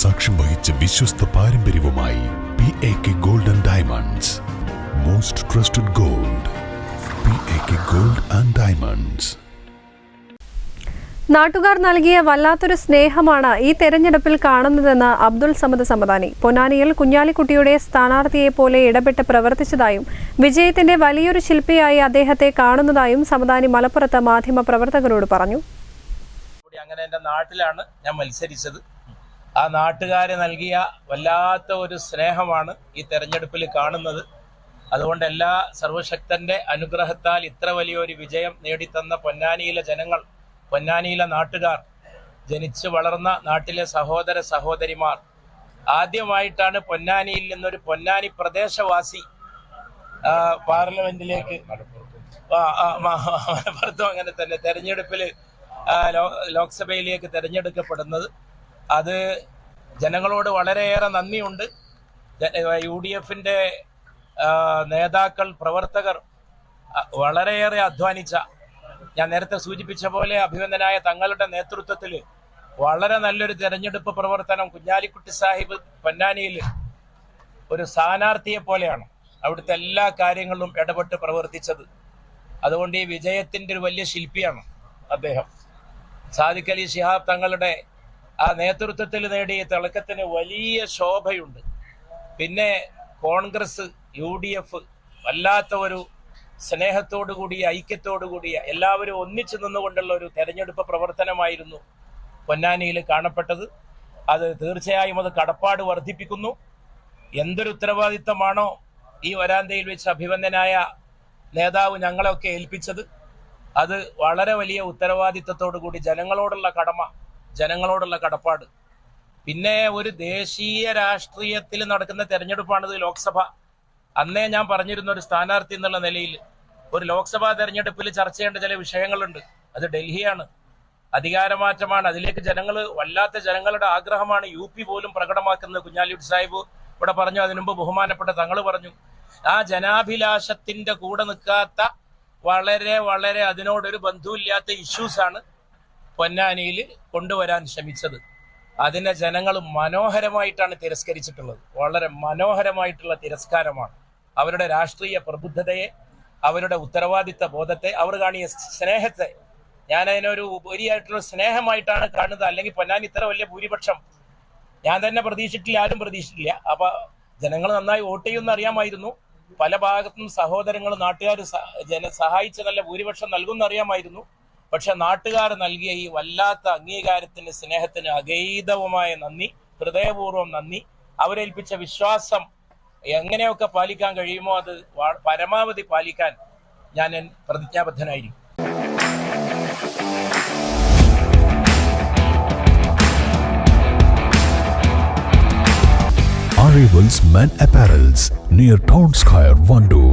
സാക്ഷ്യം വഹിച്ച വിശ്വസ്ത പാരമ്പര്യവുമായി P A K gold and diamonds most trusted gold P A K gold and diamonds നാട്ടുകാർ നൽകിയ വല്ലാത്തൊരു സ്നേഹമാണ് ഈ തെരഞ്ഞെടുപ്പിൽ കാണുന്നതെന്ന് അബ്ദുൾ സമദ് സമദാനി. പൊന്നാനിയിൽ കുഞ്ഞാലിക്കുട്ടിയുടെ സ്ഥാനാർത്ഥിയെ പോലെ ഇടപെട്ട് പ്രവർത്തിച്ചതായും വിജയത്തിന്റെ വലിയൊരു ശില്പിയായി അദ്ദേഹത്തെ കാണുന്നതായും സമദാനി മലപ്പുറത്ത് മാധ്യമ പ്രവർത്തകരോട് പറഞ്ഞു. കൂടി അങ്ങനെ എന്റെ നാട്ടിലാണ് ഞാൻ മത്സരിച്ചത്. ആ നാട്ടുകാരെ നൽകിയ വല്ലാത്ത ഒരു സ്നേഹമാണ് ഈ തെരഞ്ഞെടുപ്പിൽ കാണുന്നത്. അതുകൊണ്ട് എല്ലാ സർവശക്തന്റെ അനുഗ്രഹത്താൽ ഇത്ര വലിയൊരു വിജയം നേടിത്തന്ന പൊന്നാനിയിലെ ജനങ്ങൾ പൊന്നാനിയിലെ നാട്ടുകാർ ജനിച്ചു വളർന്ന നാട്ടിലെ സഹോദര സഹോദരിമാർ ആദ്യമായിട്ടാണ് പൊന്നാനിയിൽ നിന്നൊരു പൊന്നാനി പ്രദേശവാസി പാർലമെന്റിലേക്ക് മലപ്പുറത്തും അങ്ങനെ തന്നെ തെരഞ്ഞെടുപ്പിൽ ലോക്സഭയിലേക്ക് തെരഞ്ഞെടുക്കപ്പെടുന്നത്. അത് ജനങ്ങളോട് വളരെയേറെ നന്ദിയുണ്ട്. യു ഡി എഫിന്റെ നേതാക്കൾ പ്രവർത്തകർ വളരെയേറെ അധ്വാനിച്ച ഞാൻ നേരത്തെ സൂചിപ്പിച്ച പോലെ അഭിനന്ദനായ തങ്ങളുടെ നേതൃത്വത്തിൽ വളരെ നല്ലൊരു തെരഞ്ഞെടുപ്പ് പ്രവർത്തനം കുഞ്ഞാലിക്കുട്ടി സാഹിബ് പൊന്നാനിയിൽ ഒരു സ്ഥാനാർത്ഥിയെ പോലെയാണ് അവിടുത്തെ എല്ലാ കാര്യങ്ങളിലും ഇടപെട്ട് പ്രവർത്തിച്ചത്. അതുകൊണ്ട് ഈ വിജയത്തിന്റെ ഒരു വലിയ ശില്പിയാണ് അദ്ദേഹം. സാദിഖ് അലി ശിഹാബ് തങ്ങളുടെ ആ നേതൃത്വത്തിൽ നേടിയ തിളക്കത്തിന് വലിയ ശോഭയുണ്ട്. പിന്നെ കോൺഗ്രസ് യു ഡി എഫ് വല്ലാത്ത ഒരു സ്നേഹത്തോടു കൂടിയ ഐക്യത്തോടു കൂടിയ എല്ലാവരും ഒന്നിച്ചു നിന്നുകൊണ്ടുള്ള ഒരു തെരഞ്ഞെടുപ്പ് പ്രവർത്തനമായിരുന്നു പൊന്നാനിയിൽ കാണപ്പെട്ടത്. അത് തീർച്ചയായും അത് കടപ്പാട് വർദ്ധിപ്പിക്കുന്നു. എന്തൊരു ഉത്തരവാദിത്തമാണോ ഈ വരാന്തയിൽ വെച്ച് അഭിവന്ദനായ നേതാവ് ഞങ്ങളെയൊക്കെ ഏൽപ്പിച്ചത്. അത് വളരെ വലിയ ഉത്തരവാദിത്തത്തോടു കൂടി ജനങ്ങളോടുള്ള കടമ ജനങ്ങളോടുള്ള കടപ്പാട്. പിന്നെ ഒരു ദേശീയ രാഷ്ട്രീയത്തിൽ നടക്കുന്ന തെരഞ്ഞെടുപ്പാണിത് ലോക്സഭ. അന്നേ ഞാൻ പറഞ്ഞിരുന്ന ഒരു സ്ഥാനാർത്ഥി എന്നുള്ള നിലയിൽ ഒരു ലോക്സഭാ തെരഞ്ഞെടുപ്പിൽ ചർച്ച ചെയ്യേണ്ട ചില വിഷയങ്ങളുണ്ട്. അത് ഡൽഹിയാണ്. അധികാരമാറ്റമാണ്. അതിലേക്ക് ജനങ്ങൾ വല്ലാത്ത ജനങ്ങളുടെ ആഗ്രഹമാണ് യു പി പോലും പ്രകടമാക്കുന്നത്. കുഞ്ഞാലിയുടെ സാഹിബ് ഇവിടെ പറഞ്ഞു അതിനുമുമ്പ് ബഹുമാനപ്പെട്ട തങ്ങൾ പറഞ്ഞു ആ ജനാഭിലാഷത്തിന്റെ കൂടെ നിൽക്കാത്ത വളരെ വളരെ അതിനോടൊരു ബന്ധമില്ലാത്ത ഇഷ്യൂസാണ് പൊന്നാനിയിൽ കൊണ്ടുവരാൻ ശ്രമിച്ചത്. അതിനെ ജനങ്ങൾ മനോഹരമായിട്ടാണ് തിരസ്കരിച്ചിട്ടുള്ളത്. വളരെ മനോഹരമായിട്ടുള്ള തിരസ്കാരമാണ്. അവരുടെ രാഷ്ട്രീയ പ്രബുദ്ധതയെ അവരുടെ ഉത്തരവാദിത്ത ബോധത്തെ അവർ കാണിയ സ്നേഹത്തെ. ഞാൻ അതിനൊരു ഉപരിയായിട്ടുള്ള സ്നേഹമായിട്ടാണ് കാണുന്നത്. അല്ലെങ്കിൽ പൊന്നാനി ഇത്ര വലിയ ഭൂരിപക്ഷം. ഞാൻ തന്നെ പ്രതീക്ഷിച്ചിട്ടില്ല ആരും പ്രതീക്ഷിച്ചിട്ടില്ല. അപ്പൊ ജനങ്ങൾ നന്നായി വോട്ട് ചെയ്യുമെന്ന് അറിയാമായിരുന്നു. പല ഭാഗത്തും സഹോദരങ്ങൾ നാട്ടുകാർ ജന സഹായിച്ച നല്ല ഭൂരിപക്ഷം നൽകുമെന്ന് അറിയാമായിരുന്നു. പക്ഷെ നാട്ടുകാർ നൽകിയ ഈ വല്ലാത്ത അംഗീകാരത്തിന് സ്നേഹത്തിന് അഗൈതവുമായ നന്ദി ഹൃദയപൂർവം നന്ദി അവരേൽപ്പിച്ച വിശ്വാസം എങ്ങനെയൊക്കെ പാലിക്കാൻ കഴിയുമോ അത് പരമാവധി പാലിക്കാൻ ഞാൻ പ്രതിജ്ഞാബദ്ധനായിരിക്കും Arrivals Men Apparels near Town Square, Vandoor.